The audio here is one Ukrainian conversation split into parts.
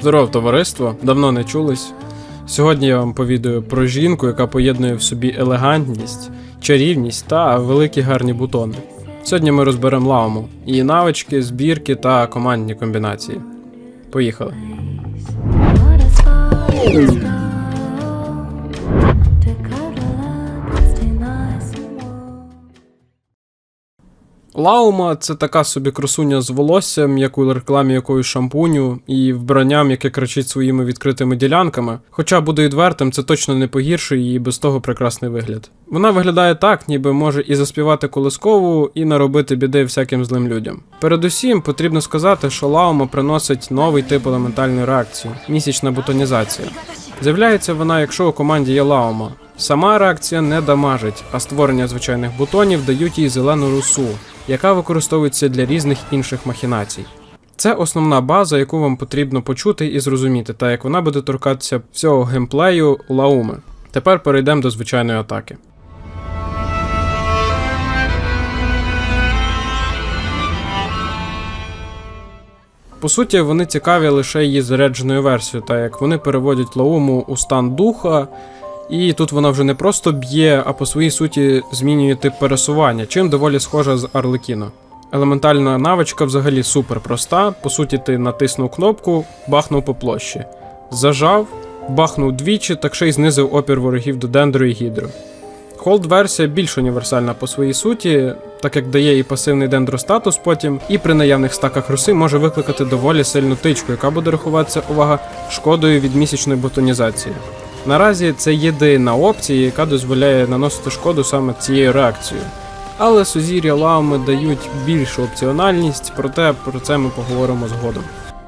Здоров, товариство, давно не чулись. Сьогодні я вам повідаю про жінку, яка поєднує в собі елегантність, чарівність та великі гарні бутони. Сьогодні ми розберемо лауму, її навички, збірки та командні комбінації. Поїхали. Лаума це така собі красуня з волоссям, як у рекламі якоїсь шампуню, і вбранням, яке кричить своїми відкритими ділянками. Хоча буду відвертим, це точно не погіршує її без того прекрасний вигляд. Вона виглядає так, ніби може і заспівати колискову, і наробити біди всяким злим людям. Передусім, потрібно сказати, що лаума приносить новий тип елементальної реакції місячна бутонізація. З'являється вона, якщо у команді є лаума. Сама реакція не дамажить, а створення звичайних бутонів дають їй зелену русу, яка використовується для різних інших махінацій. Це основна база, яку вам потрібно почути і зрозуміти, та як вона буде торкатися всього геймплею лауми. Тепер перейдемо до звичайної атаки. По суті, вони цікаві лише її зарядженою версією, так як вони переводять Лауму у стан духа, і тут вона вже не просто б'є, а по своїй суті змінює тип пересування, чим доволі схожа з Арлекіно. Елементальна навичка взагалі супер проста. По суті, ти натиснув кнопку, бахнув по площі. Зажав, бахнув двічі, так ще й знизив опір ворогів до дендру і гідро. Холд версія більш універсальна по своїй суті, так як дає і пасивний дендростатус потім, і при наявних стаках руси може викликати доволі сильну тичку, яка буде рахуватися увага шкодою від місячної бутонізації. Наразі це єдина опція, яка дозволяє наносити шкоду саме цією реакцією. Але сузір'я лауми дають більшу опціональність, проте про це ми поговоримо згодом.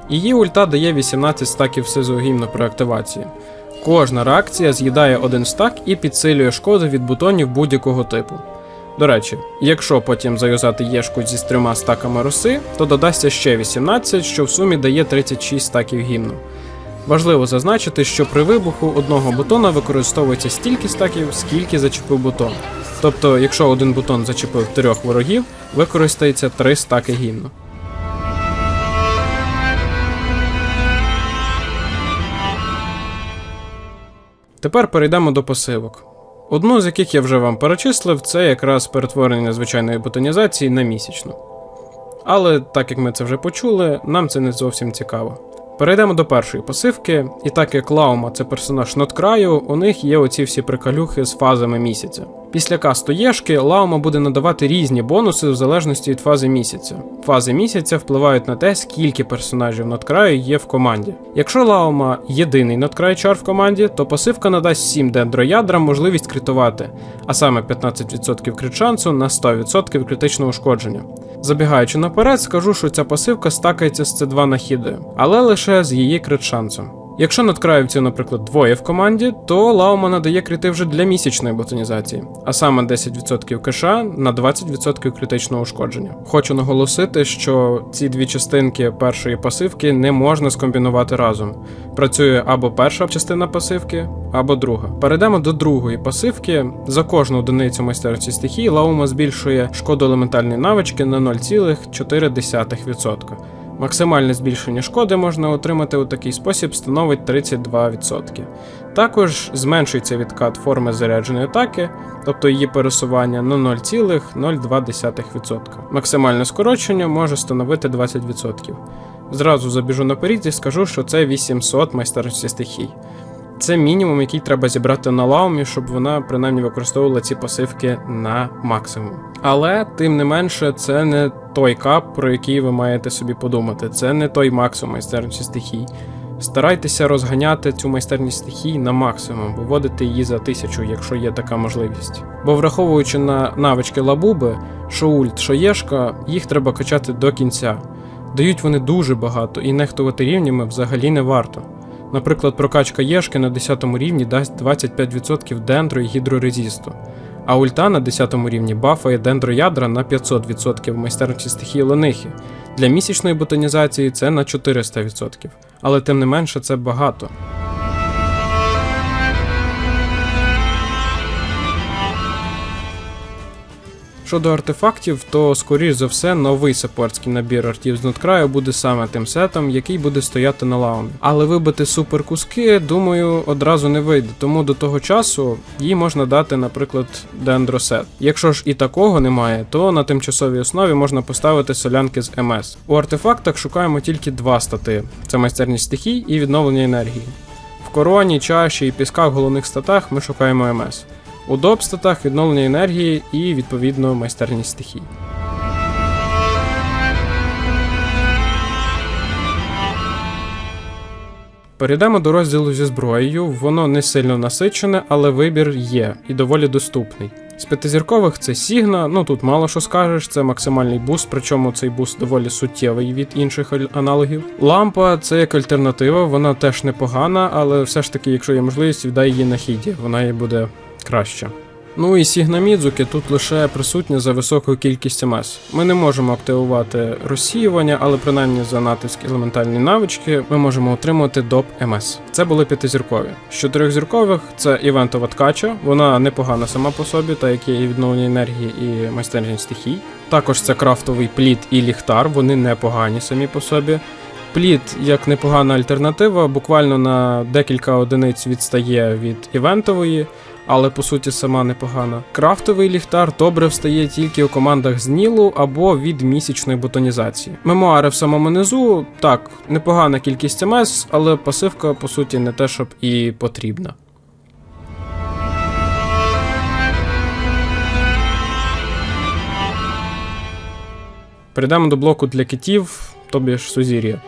Її ульта дає 18 стаків сизогімну при активації. Кожна реакція з'їдає один стак і підсилює шкоду від бутонів будь-якого типу. До речі, якщо потім заюзати єшку зі трьома стаками роси, то додасться ще 18, що в сумі дає 36 стаків гімну. Важливо зазначити, що при вибуху одного бутона використовується стільки стаків, скільки зачепив бутон. Тобто, якщо один бутон зачепив трьох ворогів, використається 3 стаки гімну. Тепер перейдемо до пасивок. Одну з яких я вже вам перечислив, це якраз перетворення звичайної бутонізації на місячну. Але так як ми це вже почули, нам це не зовсім цікаво. Перейдемо до першої пасивки, і так як Лаума це персонаж надкраю, у них є оці всі приколюхи з фазами місяця. Після касту Єшки Лаума буде надавати різні бонуси в залежності від фази місяця. Фази місяця впливають на те, скільки персонажів надкраю є в команді. Якщо Лаума єдиний надкрай чар в команді, то пасивка надасть всім дендроядрам можливість критувати, а саме 15% крит шансу на 100% критичного ушкодження. Забігаючи наперед, скажу, що ця пасивка стакається з C2 нахідою, але лише з її крит шансом. Якщо надкраївців, наприклад, двоє в команді, то Лаума надає крити вже для місячної ботанізації, а саме 10% кеша на 20% критичного ушкодження. Хочу наголосити, що ці дві частинки першої пасивки не можна скомбінувати разом. Працює або перша частина пасивки, або друга. Перейдемо до другої пасивки. За кожну одиницю майстерності стихії Лаума збільшує шкоду елементальної навички на 0,4%. Максимальне збільшення шкоди можна отримати у такий спосіб становить 32%. Також зменшується відкат форми зарядженої атаки, тобто її пересування на 0,02%. Максимальне скорочення може становити 20%. Зразу забіжу наперед і скажу, що це 800 майстерності стихій. Це мінімум, який треба зібрати на лаумі, щоб вона принаймні використовувала ці пасивки на максимум. Але тим не менше, це не той кап, про який ви маєте собі подумати. Це не той максимум майстерності стихій. Старайтеся розганяти цю майстерність стихій на максимум, виводити її за тисячу, якщо є така можливість. Бо враховуючи на навички лабуби, що ульт, що єшка, їх треба качати до кінця. Дають вони дуже багато, і нехтувати рівнями взагалі не варто. Наприклад, прокачка Єшки на 10 рівні дасть 25% дендро і гідрорезісту, а ульта на 10 рівні бафає дендроядра на 500% майстерності стихії ленихи. Для місячної ботанізації це на 400%, але тим не менше це багато. Щодо артефактів, то скоріш за все новий саппортський набір артів з Нуткраю буде саме тим сетом, який буде стояти на лаумі. Але вибити суперкуски, думаю, одразу не вийде, тому до того часу їй можна дати, наприклад, дендросет. Якщо ж і такого немає, то на тимчасовій основі можна поставити солянки з МС. У артефактах шукаємо тільки два стати: це майстерність стихій і відновлення енергії. В короні, чаші і пісках головних статах ми шукаємо МС. У відновлення енергії і відповідно майстерність стихій. Перейдемо до розділу зі зброєю. Воно не сильно насичене, але вибір є і доволі доступний. З п'ятизіркових це Сігна, ну тут мало що скажеш, це максимальний буст, причому цей буст доволі суттєвий від інших аналогів. Лампа це як альтернатива, вона теж непогана, але все ж таки, якщо є можливість, віддай її на хіді, вона їй буде краще. Ну і Сігна Мідзуки тут лише присутня за високою кількістю МС. Ми не можемо активувати розсіювання, але принаймні за натиск елементальні навички ми можемо отримати доп МС. Це були п'ятизіркові. З чотирьохзіркових це івентова ткача, вона непогана сама по собі, та як є і відновлення енергії і майстерність стихій. Також це крафтовий плід і ліхтар, вони непогані самі по собі. Плід як непогана альтернатива, буквально на декілька одиниць відстає від івентової, але по суті сама непогана. Крафтовий ліхтар добре встає тільки у командах з Нілу або від місячної бутонізації. Мемуари в самому низу, так, непогана кількість МС, але пасивка по суті не те, щоб і потрібна. Перейдемо до блоку для китів, тобі ж Сузір'я.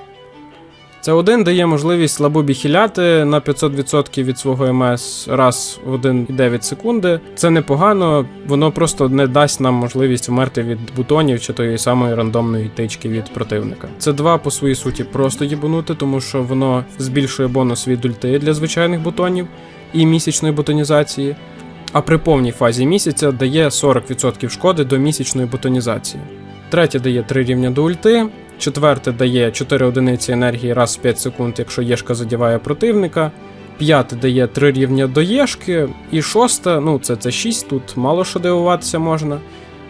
Це один дає можливість лабубі хіляти на 500% від свого МС раз в 1,9 секунди. Це непогано, воно просто не дасть нам можливість вмерти від бутонів чи тої самої рандомної тички від противника. Це два по своїй суті просто їбанути, тому що воно збільшує бонус від ульти для звичайних бутонів і місячної бутонізації. А при повній фазі місяця дає 40% шкоди до місячної бутонізації. Третє дає 3 рівня до ульти, Четверте дає 4 одиниці енергії раз в 5 секунд, якщо Єшка задіває противника. П'яте дає 3 рівня до Єшки. І шосте, ну це, це 6, тут мало що дивуватися можна.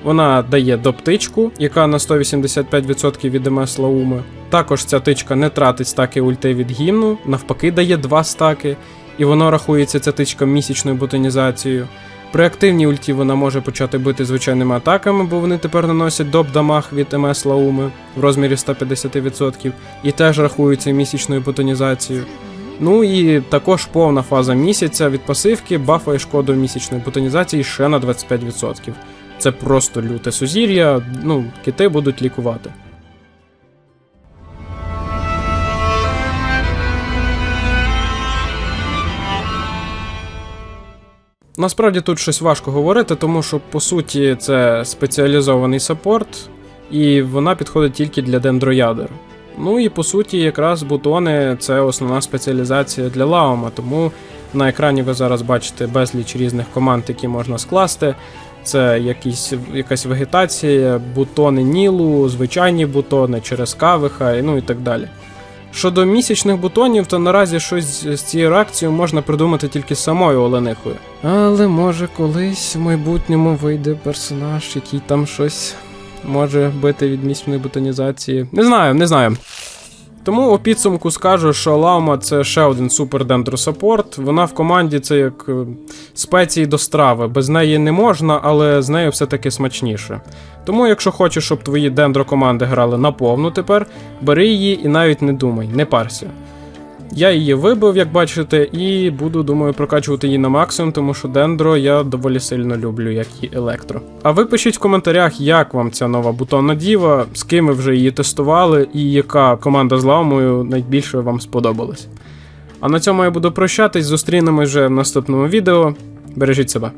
Вона дає доптичку, яка на 185% від МС Лауми. Також ця тичка не тратить стаки ульти від гімну, навпаки, дає 2 стаки, і воно рахується ця тичка місячною ботанізацією. При активній ульті вона може почати бити звичайними атаками, бо вони тепер наносять доп дамаг від МС Лауми в розмірі 150% і теж рахуються місячною ботанізацією. Ну і також повна фаза місяця від пасивки бафає шкоду місячної ботанізації ще на 25%. Це просто люте сузір'я, ну, кити будуть лікувати. Насправді тут щось важко говорити, тому що по суті це спеціалізований саппорт, і вона підходить тільки для дендроядер. Ну і по суті, якраз бутони це основна спеціалізація для лаума, тому на екрані ви зараз бачите безліч різних команд, які можна скласти. Це якісь, якась вегетація, бутони Нілу, звичайні бутони, через кавиха, ну і так далі. Щодо місячних бутонів, то наразі щось з цією реакцією можна придумати тільки самою Оленихою. Але може колись в майбутньому вийде персонаж, який там щось може бити від місячної бутонізації. Не знаю, не знаю. Тому у підсумку скажу, що Лаума це ще один супер дендросаппорт. Вона в команді це як е, спеції до страви. Без неї не можна, але з нею все-таки смачніше. Тому, якщо хочеш, щоб твої дендро команди грали наповну тепер, бери її і навіть не думай, не парся. Я її вибив, як бачите, і буду, думаю, прокачувати її на максимум, тому що дендро я доволі сильно люблю, як і електро. А ви пишіть в коментарях, як вам ця нова бутонна діва, з ким ви вже її тестували, і яка команда з ламою найбільше вам сподобалась. А на цьому я буду прощатись, зустрінемось вже в наступному відео. Бережіть себе.